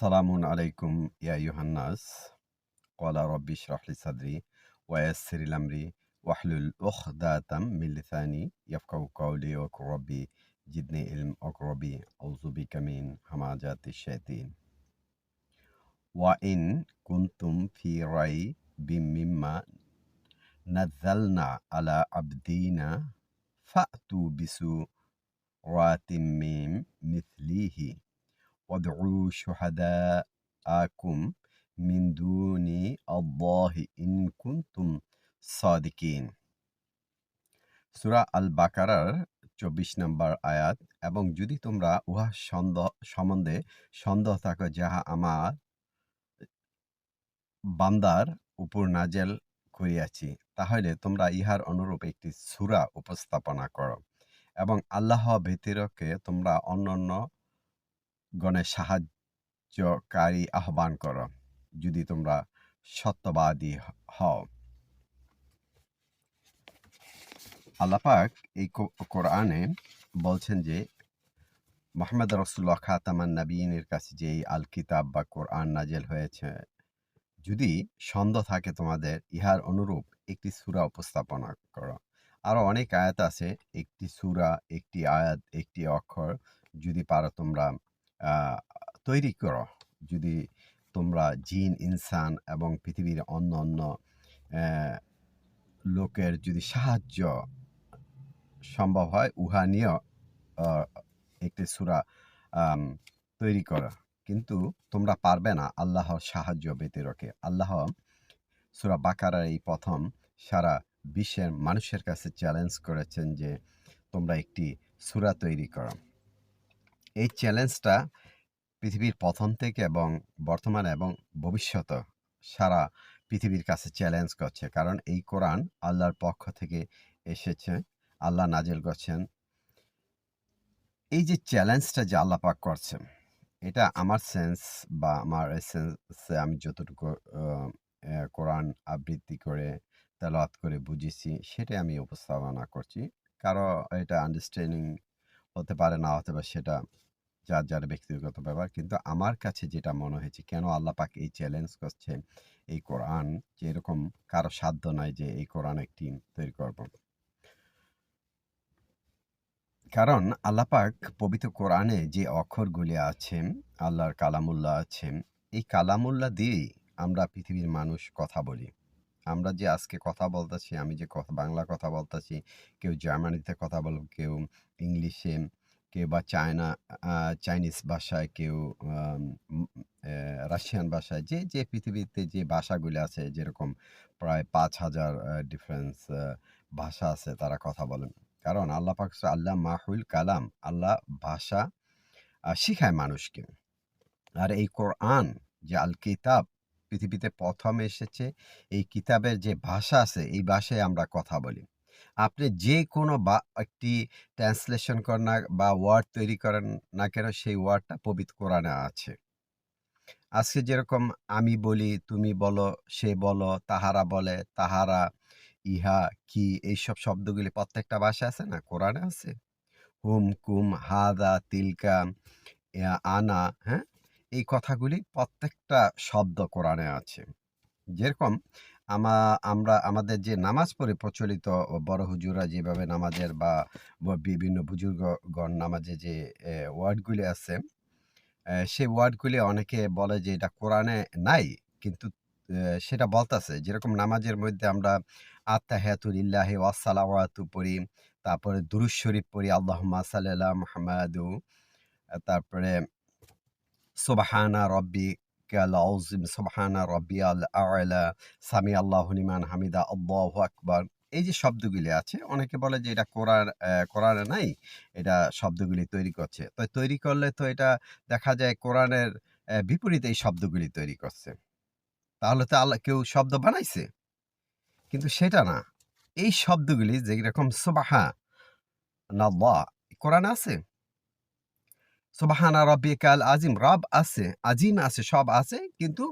سلام عليكم يا أيها الناس. قال ربي اشرح لي صدري ويسر لي أمري واحلل عقدة من لساني يفقهوا قولي وقل ربي جدني علم وقل ربي أعوذ بك من همجات الشيطان وإن كنتم في رأي بمما نزلنا على عبدينا فأتوا بسورة من مثله. ওয়াদউ শুহাদাআকুম মিন দুনি আল্লাহি ইন কুনতুম সাদিকিন সূরা আল বাকারার চব্বিশ নম্বর আয়াত, এবং যদি তোমরা উহা সন্দেহ সম্বন্ধে সন্দেহ থাকো যাহা আমার বান্দার উপর নাজেল করিয়াছি, তাহলে তোমরা ইহার অনুরূপ একটি সুরা উপস্থাপনা করো। এবং আল্লাহ ব্যতিরকে তোমরা অন্য অন্য গণের সাহায্যকারী আহ্বান করো, যদি তোমরা সত্যবাদী হও। আল্লাপাক এই কোরআনে বলছেন যে, মোহাম্মদ রসুল্লাহ খাতামান নবীনের কাছে যে এই আল কিতাব বা কোরআন নাজেল হয়েছে, যদি সন্দেহ থাকে তোমাদের, ইহার অনুরূপ একটি সুরা উপস্থাপনা করো। আরও অনেক আয়াত আছে, একটি সুরা, একটি আয়াত, একটি অক্ষর, যদি পারো তোমরা তৈরি করো। যদি তোমরা জিন, ইনসান এবং পৃথিবীর অন্য অন্য লোকের যদি সাহায্য সম্ভব হয়, উহা নিয়ে একটি সুরা তৈরি করা। কিন্তু তোমরা পারবে না আল্লাহর সাহায্য ব্যতিরকে আল্লাহ সুরা বাকারার এই প্রথম সারা বিশ্বের মানুষের কাছে চ্যালেঞ্জ করেছেন যে তোমরা একটি সুরা তৈরি করো। এই চ্যালেঞ্জটা পৃথিবীর প্রথম থেকে এবং বর্তমানে এবং ভবিষ্যৎ সারা পৃথিবীর কাছে চ্যালেঞ্জ করছে। কারণ এই কোরআন আল্লাহর পক্ষ থেকে এসেছে, আল্লাহ নাজেল করছেন। এই যে চ্যালেঞ্জটা যে আল্লাহ পাক এটা আমার সেন্স বা আমার সেন্সে আমি যতটুকু কোরআন আবৃত্তি করে, তেলাওয়াত করে বুঝেছি, সেটাই আমি উপস্থাপনা করছি। কারও এটা আন্ডারস্ট্যান্ডিং হতে পারে, না হতে পারে, সেটা যার যার ব্যক্তিগত ব্যাপার। কিন্তু আমার কাছে যেটা মনে হয়েছে, কেন আল্লাহ পাক এই চ্যালেঞ্জ করছে এই কোরআন যে এরকম কারও সাধ্য নাই যে এই কোরআন একটি তৈরি করব? কারণ আল্লাপাক পবিত্র কোরআনে যে অক্ষরগুলি আছে, আল্লাহর কালামুল্লাহ আছে, এই কালামুল্লাহ দিয়েই আমরা পৃথিবীর মানুষ কথা বলি। আমরা যে আজকে কথা বলতেছি, আমি যে কথা, বাংলা কথা বলতেছি, কেউ জার্মানিতে কথা বলব কেউ ইংলিশে কেউ বা চায়না চাইনিজ ভাষায় কেউ রাশিয়ান ভাষায় যে যে পৃথিবীতে যে ভাষাগুলি আছে যেরকম প্রায় পাঁচ হাজার ডিফারেন্স ভাষা আছে তারা কথা বলেন। কারণ আল্লাহ পাক আল্লাহ মাহুল কালাম, আল্লাহ ভাষা শিখায় মানুষকে। আর এই কোরআন যে আল কিতাব পৃথিবীতে প্রথম এসেছে, এই কিতাবের যে ভাষা আছে, এই ভাষায় আমরা কথা বলি। আপনি যে কোনো বা, একটি ট্রান্সলেশন করেন না বা ওয়ার্ড তৈরি করেন না কেন সেই ওয়ার্ডটা পবিত্র কোরআনে আছে। আজকে যেরকম আমি বলি, তুমি বলো, সে বলো, তাহারা বলে, তাহারা, ইহা, কি, এইসব শব্দগুলি প্রত্যেকটা ভাষা আছে না? কোরআনে আছে। হুম, কুম, হাদা, তিলকা আনা হ্যাঁ? এই কথাগুলি প্রত্যেকটা শব্দ কোরআনে আছে। যেরকম আমা, আমরা, আমাদের যে নামাজ পড়ে প্রচলিত বড় হুজুরা যেভাবে নামাজের বা বিভিন্ন বুজুর্গগণ নামাজে যে ওয়ার্ডগুলি আছে সেই ওয়ার্ডগুলি অনেকে বলে যে, এটা কোরআনে নাই। কিন্তু সেটা বলতেছে। যেরকম নামাজের মধ্যে আমরা আত্মাহাতুলিল্লাহ ওয়াসালাওয়াতু পড়ি, তারপরে দুরুজ শরীফ পড়ি আল্লাহ সাল্লাহ মাহমাদু তারপরে সোবাহানা রব্বি আউজিম সোবাহানা রব্বি আল আলা সামি আল্লাহ লিমান হামিদা, আল্লাহ আকবর। এই যে শব্দগুলি আছে, অনেকে বলে যে এটা কোরআন কোরআনে নাই, এটা শব্দগুলি তৈরি করছে। তো তৈরি করলে তো এটা দেখা যায় কোরআনের বিপরীতে এই শব্দগুলি তৈরি করছে। তাহলে তো আল্লাহ, কেউ শব্দ বানাইছে? কিন্তু সেটা না। এই শব্দগুলি যেরকম সোবাহা না কোরআন আছে? সোবাহানা রব্বিকাল আজিম রব আছে আজিম আছে সব আছে কিন্তু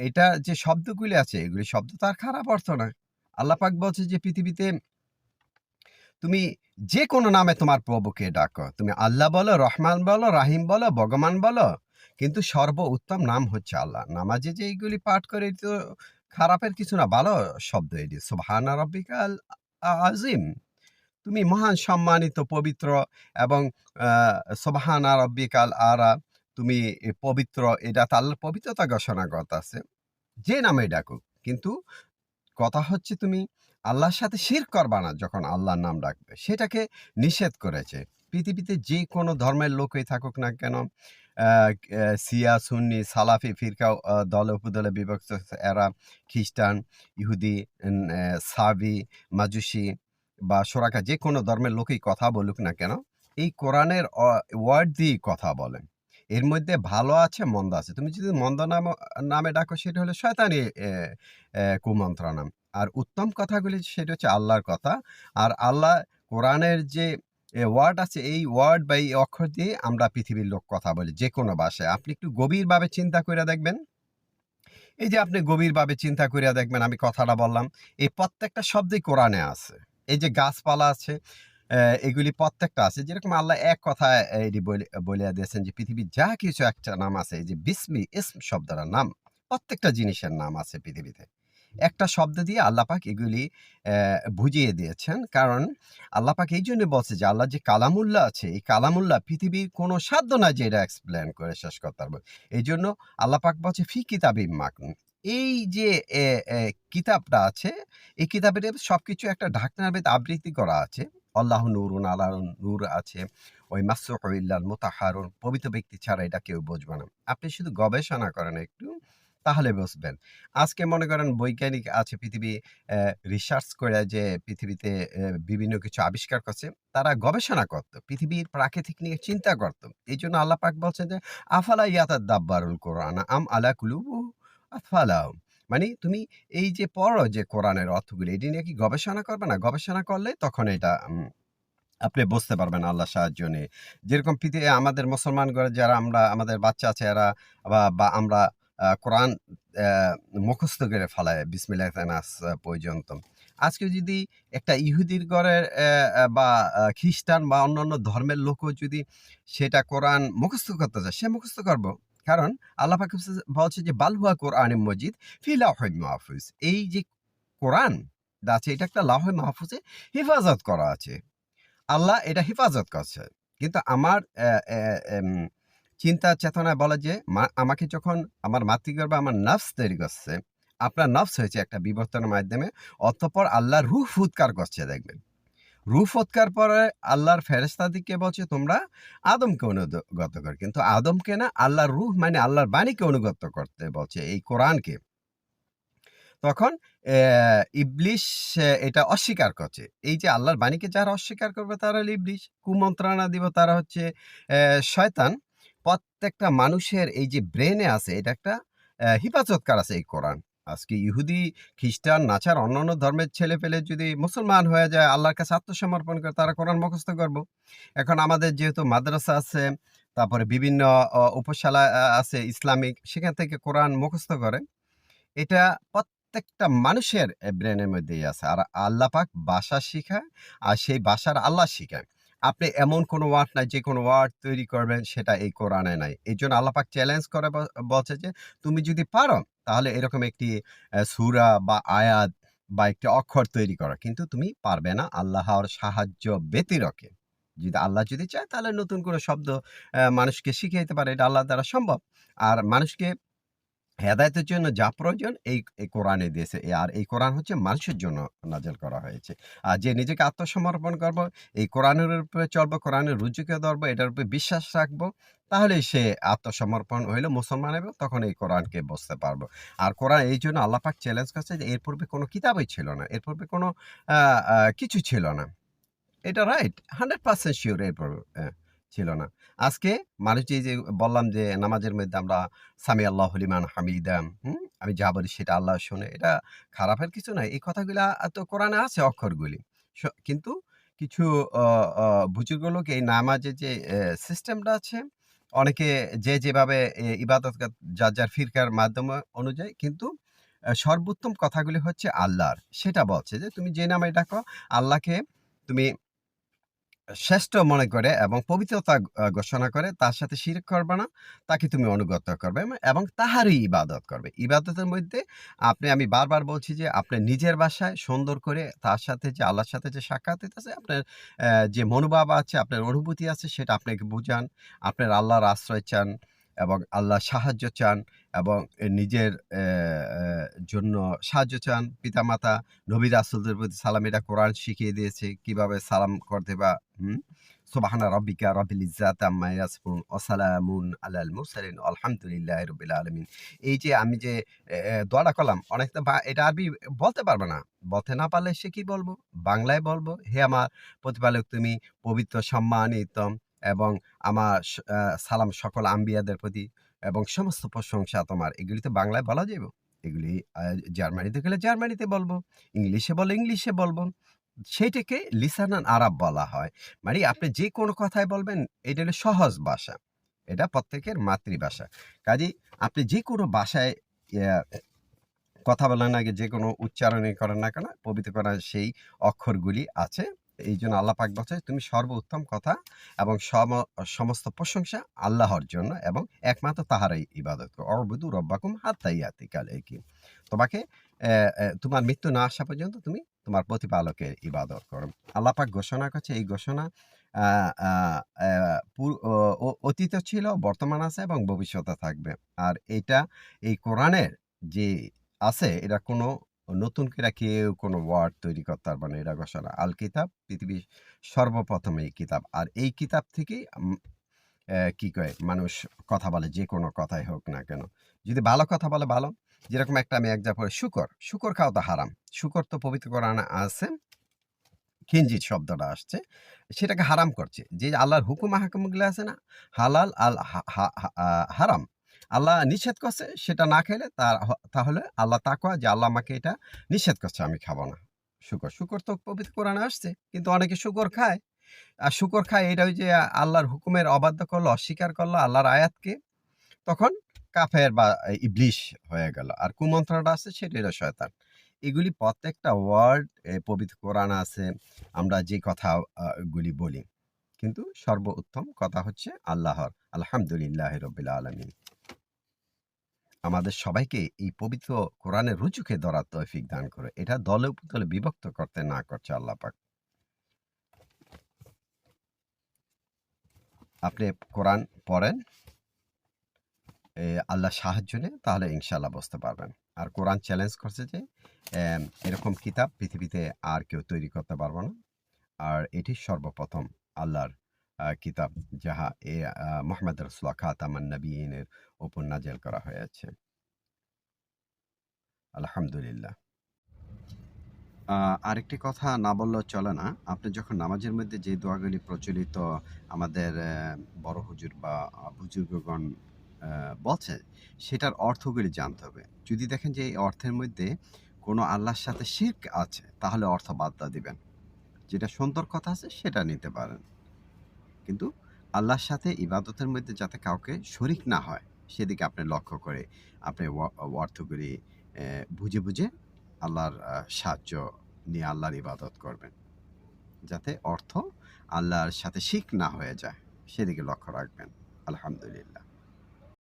এটা যে শব্দগুলি আছে এগুলি শব্দ তার খারাপ অর্থ না আল্লাপাক বলছে যে পৃথিবীতে তুমি যে কোনো নামে তোমার প্রভুকে ডাকো তুমি আল্লাহ বলো রহমান বলো রাহিম বলো ভগবান বলো কিন্তু সর্বোত্তম নাম হচ্ছে আল্লাহ। নামাজে যে এইগুলি পাঠ করে তো খারাপের কিছু না, ভালো শব্দ এটি। সুবহানা রব্বিকাল আজিম। তুমি মহান সম্মানিত পবিত্র এবং সুবহানা রাব্বিকাল আলা তুমি পবিত্র এটা তো আল্লাহর পবিত্রতা ঘোষণা করতাছে। যে নামেই ডাকুক। কিন্তু কথা হচ্ছে তুমি আল্লাহর সাথে শির করবা না যখন আল্লাহর নাম ডাকবে। সেটাকে নিষেধ করেছে। পৃথিবীতে যে কোনো ধর্মের লোকই থাকুক না কেন, সিয়া সুন্নি, সালাফি ফিরকা দলে উপদলে বিভক্ত এরা খ্রিস্টান, ইহুদি, সাবি, মাজুসি বা সোরাকা যে কোনো ধর্মের লোকই কথা বলুক না কেন, এই কোরআনের ওয়ার্ড দিয়েই কথা বলেন। এর মধ্যে ভালো আছে, মন্দ আছে। তুমি যদি মন্দ নাম নামে ডাকো সেটা হলো শয়তানি এ কুমন্ত্রণা। আর উত্তম কথাগুলি সেটা হচ্ছে আল্লাহর কথা। আর আল্লাহ কোরআনের যে ওয়ার্ড আছে এই ওয়ার্ড বা এই অক্ষর দিয়ে আমরা পৃথিবীর লোক কথা বলি যে কোনো ভাষায়। আপনি একটু গভীরভাবে চিন্তা কইরা দেখবেন। এই যে আপনি গভীরভাবে চিন্তা করিয়া দেখবেন আমি কথাটা বললাম। এই প্রত্যেকটা শব্দই কোরআনে আছে। এই যে গাছপালা আছে, এগুলি প্রত্যেকটা আছে। যেরকম আল্লাহ এক কথায় এটি বলে বলিয়া দিয়েছেন যে পৃথিবীর যা কিছু একটা নাম আছে এই যে বিসমি ইসম শব্দটার নাম। প্রত্যেকটা জিনিসের নাম আছে পৃথিবীতে। একটা শব্দ দিয়ে আল্লাহ পাক এগুলি বুঝিয়ে দিয়েছেন। কারণ আল্লাহ এই জন্য বলছে যে আল্লাহর যে কালামুল্লাহ আছে, এই কালামুল্লাহ পৃথিবীর কোনো সাধ্য নাই যে এটা এক্সপ্লেইন করে শেষ করতে পারব। এইজন্য আল্লাহ পাক বলছে ফি কিতাবি মাকনুন। এই যে কিতাবটা আছে, এই কিতাবের সবকিছু একটা ঢাকনার ভেতর আবৃত্তি করা আছে। আল্লাহ নূরুন আলা নূর আছে। ওই মাসরুহু ইল্লাল মুতাহহারুন পবিত্র ব্যক্তি ছাড়া এটা কেউ বুঝবে না। আপনি শুধু গবেষণা করেন একটু, তাহলে বুঝবেন। আজকে মনে করেন বৈজ্ঞানিক আছে পৃথিবী রিসার্চ করে যে পৃথিবীতে বিভিন্ন কিছু আবিষ্কার করছে। তারা গবেষণা করত। পৃথিবীর প্রাকৃতিক নিয়ে চিন্তা করত। এইজন্য আল্লাহ পাক বলছেন যে আফালা ইয়াতাদাব্বারুল কোরআন আম আলা কুলুবু আকফালাহুম। মানে তুমি এই যে পড়ো যে কোরআনের অর্থগুলি এটি নিয়ে কি গবেষণা করবে না? গবেষণা করলে তখন এটা আপনি বুঝতে পারবেন আল্লাহর সাহায্য নিয়ে। যেরকম পৃথিবী আমাদের মুসলমান ঘরে যারা আমরা আমাদের বাচ্চা আছে এরা বা আমরা কোরআন মুখস্থ করে ফেলায় বিসমিল্লাহ নাস পর্যন্ত। আজকে যদি একটা ইহুদির ঘরের বা খ্রিস্টান বা অন্যান্য ধর্মের লোকও যদি সেটা কোরআন মুখস্থ করতে চায়, সে মুখস্থ করব। কারণ আল্লাহ পাক বলছে যে বাল হুয়া কোরআনুম মজিদ ফি লাওহিম মাহফুজ। এই যে কোরআন আছে এটা একটা লাওহে মাহফুজে হেফাজত করা আছে। আল্লাহ এটা হেফাজত করছে। কিন্তু আমার চিন্তা চেতনায় বলে যে আমাকে যখন আমার মাতৃগর্ভে আমার নফস তৈরি করছে, আপনার নফস হয়েছে একটা বিবর্তনের মাধ্যমে। অতঃপর আল্লাহ রূহ ফুৎকার করছে দেখবেন। রূহ ফুৎকার পরে আল্লাহর ফেরেশতাদিগকে বলছে, তোমরা আদমকে অনুগত কর। কিন্তু আদমকে না, আল্লাহর রূহ মানে আল্লাহর বাণীকে অনুগত করতে বলছে এই কোরআনকে। তখন অ্যা ইবলিস এটা অস্বীকার করছে। এই যে আল্লাহর বাণীকে যারা অস্বীকার করবে, তারা হলো ইবলিস। কুমন্ত্রণা দিব, তারা হচ্ছে শয়তান। প্রত্যেকটা মানুষের এই যে ব্রেনে আছে, এটা একটা হিফাজতকার আছে এই কোরআন। আজকে ইহুদি, খ্রিস্টান, নাছার অন্যান্য ধর্মের ছেলেপেলে যদি মুসলমান হয়ে যায়, আল্লাহর কাছে আত্মসমর্পণ করে তারা কোরআন মুখস্থ করব। এখন আমাদের যেহেতু মাদ্রাসা আছে, তারপরে বিভিন্ন উপশালা আছে ইসলামিক, সেখান থেকে কোরআন মুখস্থ করে। এটা প্রত্যেকটা মানুষের ব্রেনের মধ্যেই আছে। আর আল্লাহ পাক ভাষা শিখায়, আর সেই বাসার আল্লাহ শিখায়। আপনি এমন কোনো ওয়ার্ড নাই যে কোনো ওয়ার্ড তৈরি করবেন সেটা এই কোরআনে নাই। এই জন্য পাক চ্যালেঞ্জ করে বলছে যে তুমি যদি পারো তাহলে এরকম একটি সুরা বা আয়াত বা একটি অক্ষর তৈরি করা কিন্তু তুমি পারবে না আল্লাহর সাহায্য ব্যতিরকে যদি আল্লাহ যদি চায় তাহলে নতুন করে শব্দ মানুষকে মানুষকে শিখাইতে পারে। এটা আল্লাহ দ্বারা সম্ভব। আর মানুষকে হেদায়েতের জন্য যা প্রয়োজন এই কোরআনে দিয়েছে। আর এই কোরআন হচ্ছে মানুষের জন্য নাজেল করা হয়েছে। আর যে নিজেকে আত্মসমর্পণ করব, এই কোরআনের উপরে চলবো, কোরআনের রুজুকে ধরবো, এটার উপরে বিশ্বাস রাখব, তাহলে সে আত্মসমর্পণ হইল মুসলমান হবে, তখন এই কোরআনকে বুঝতে পারব। আর কোরআন এই জন্য পাক চ্যালেঞ্জ করছে যে এর পূর্বে কোনো কিতাবই ছিল না। এর পূর্বে কোনো কিছু ছিল না। এটা রাইট হান্ড্রেড পার্সেন্ট শিওর এর পূর্বে অ্যা ছিল না। আজকে মানুষ যে, বললাম যে নামাজের মধ্যে আমরা সামি আল্লাহ লিমান হামিদাম হুম? আমি যা বলি সেটা আল্লাহ শোনে। এটা খারাপের কিছু নয়। এই কথাগুলা তো কোরআনে আছে অক্ষরগুলি। কিন্তু কিছু বুজুর্গ লোক এই নামাজের যে সিস্টেমটা আছে, অনেকে যে যেভাবে ইবাদত যার, যার ফিরকার মাধ্যমে অনুযায়ী কিন্তু সর্বোত্তম কথাগুলি হচ্ছে আল্লাহর। সেটা বলছে যে তুমি যে নামে ডাকো আল্লাহকে তুমি শ্রেষ্ঠ মনে করে এবং পবিত্রতা ঘোষণা করে তার সাথে শিরক করবে না, তাকে তুমি অনুগত করবে এবং তাহারই ইবাদত করবে। ইবাদতের মধ্যে আপনি আমি বারবার বলছি যে আপনি নিজের বাসায় সুন্দর করে তার সাথে যে আল্লাহর সাথে যে সাক্ষাৎ হইতেছে আপনার যে মনোভাব আছে, আপনার অনুভূতি আছে সেটা আপনাকে বুঝান। আপনার আল্লাহর আশ্রয় চান এবং আল্লাহর সাহায্য চান এবং নিজের জন্য সাহায্য চান। পিতামাতা, নবী রাসূলদের প্রতি সালাম এটা কোরআন শিখিয়ে দিয়েছে। কীভাবে সালাম করতে বা? সুবহানা রাব্বিকা রাব্বিল ইজ্জাতি আম্মা ইয়াসিফুন ওয়া সালামুন আলাল মুরসালিন আলহামদুলিল্লাহি রাব্বিল আলামিন। এই যে আমি যে দোয়াটা করলাম অনেকে তো এটা আরবি বলতে পারবে না। বলতে না পারলে সে কি বলব বাংলায় বলব হে আমার প্রতিপালক তুমি পবিত্র সম্মানিত এবং আমার সালাম সকল আম্বিয়াদের প্রতি এবং সমস্ত প্রশংসা তোমার। এগুলি তো বাংলায় বলা যাইব। এগুলি জার্মানিতে গেলে জার্মানিতে বলব। ইংলিশে বললে ইংলিশে বলব। সেইটাকে লিসানান আরব বলা হয়। মানে আপনি যে কোনো কথাই বলবেন, এটা হলো সহজ ভাষা। এটা প্রত্যেকের মাতৃভাষা। কাজেই আপনি যে কোনো ভাষায় কথা বলেন আগে যে কোনো উচ্চারণই করেন না কেন, পবিত্র করার সেই অক্ষরগুলি আছে। এইজন্য আল্লাহ পাক বলছে তুমি সর্বোত্তম কথা এবং সম সমস্ত প্রশংসা আল্লাহর জন্য এবং একমাত্র তাহারই ইবাদত করো। অউবুদু রব্বাকুম হাত্তা ইয়াতিকাল ইয়াকিন। তোমাকে তোমার মৃত্যু না আসা পর্যন্ত তুমি তোমার প্রতিপালকের ইবাদত করো। আল্লাহ পাক ঘোষণা করছে এই ঘোষণা অতীতে ছিল, বর্তমান আছে এবং ভবিষ্যতে থাকবে। আর এইটা এই কোরআনের যে আছে এটা কোনো নতুন করে কেউ কোনো ওয়ার্ড তৈরি করতে পারবে না। এটা ঘোষণা। আল কিতাব, পৃথিবীর সর্বপ্রথম এই কিতাব। আর এই কিতাব থেকেই কি কয়, মানুষ কথা বলে, যে কোনো কথাই হোক না কেন। যদি ভালো কথা বলে, ভালো। যেরকম একটা আমি এক্সাম্পল শুকর। শুকর খাওয়া তো হারাম। শুকর তো পবিত্র কোরআনে আছে। খিনজির শব্দটা আসছে। সেটাকে হারাম করছে। যে আল্লাহর হুকুম আহকামগুলো আছে না? হালাল আল হারাম। আল্লাহ নিষেধ করছে সেটা না খেলে তার তাহলে আল্লাহ তাকওয়া যে আল্লাহ আমাকে এটা নিষেধ করছে আমি খাব না। শুকর। শুকর তো পবিত্র কোরআনে আসছে। কিন্তু অনেকে শুকর খায়। আর শুকর খায় এটা ওই যে আল্লাহর হুকুমের অবাধ্য করল, অস্বীকার করল আল্লাহর আয়াতকে। তখন কাফের বা ইবলিস হয়ে গেল। আর কুমন্ত্রণাটা আছে সেটা হলো শয়তান। এগুলি প্রত্যেকটা ওয়ার্ড পবিত্র কোরআন আছে। আমরা যে কথা আ গুলি বলি। কিন্তু সর্বোত্তম কথা হচ্ছে আল্লাহর। আলহামদুলিল্লাহ রাব্বিল আলামিন। আমাদের সবাইকে এই পবিত্র কোরআনের রুজুকে ধরার তৌফিক দান করে। এটা দলে উপদলে বিভক্ত করতে না করছে আল্লাহ পাক। আপনি কোরআন পড়েন। আল্লাহ সাহায্য নিয়ে, তাহলে ইনশাল্লাহ বুঝতে পারবেন। আর কোরআন চ্যালেঞ্জ করছে যে এরকম কিতাব পৃথিবীতে আর কেউ তৈরি করতে পারব না। আর এটি সর্বপ্রথম আল্লাহর কিতাব যাহা এ মুহাম্মদ রাসূলুল্লাহ খাতামান নবিয়্যিনের উপর নাযিল করা হয়েছে। আলহামদুলিল্লাহ। আরেকটি কথা না বললেও চলে না। আপনি যখন নামাজের মধ্যে যে দোয়াগুলি প্রচলিত আমাদের বড় হুজুর বা বুজুর্গগণ বলছে, সেটার অর্থগুলি জানতে হবে। যদি দেখেন যে এই অর্থের মধ্যে কোনো আল্লাহর সাথে শিরক আছে, তাহলে অর্থ বাদ দিবেন। যেটা সুন্দর কথা আছে, সেটা নিতে পারেন। কিন্তু আল্লাহর সাথে ইবাদতের মধ্যে যাতে কাউকে শরিক না হয় সেদিকে আপনি লক্ষ্য করে আপনি অর্থগুলি বুঝে, বুঝে আল্লাহর সাহায্য নিয়ে আল্লাহর ইবাদত করবেন। যাতে অর্থ আল্লাহর সাথে শিখ না হয়ে যায় সেদিকে লক্ষ্য রাখবেন। আলহামদুলিল্লাহ।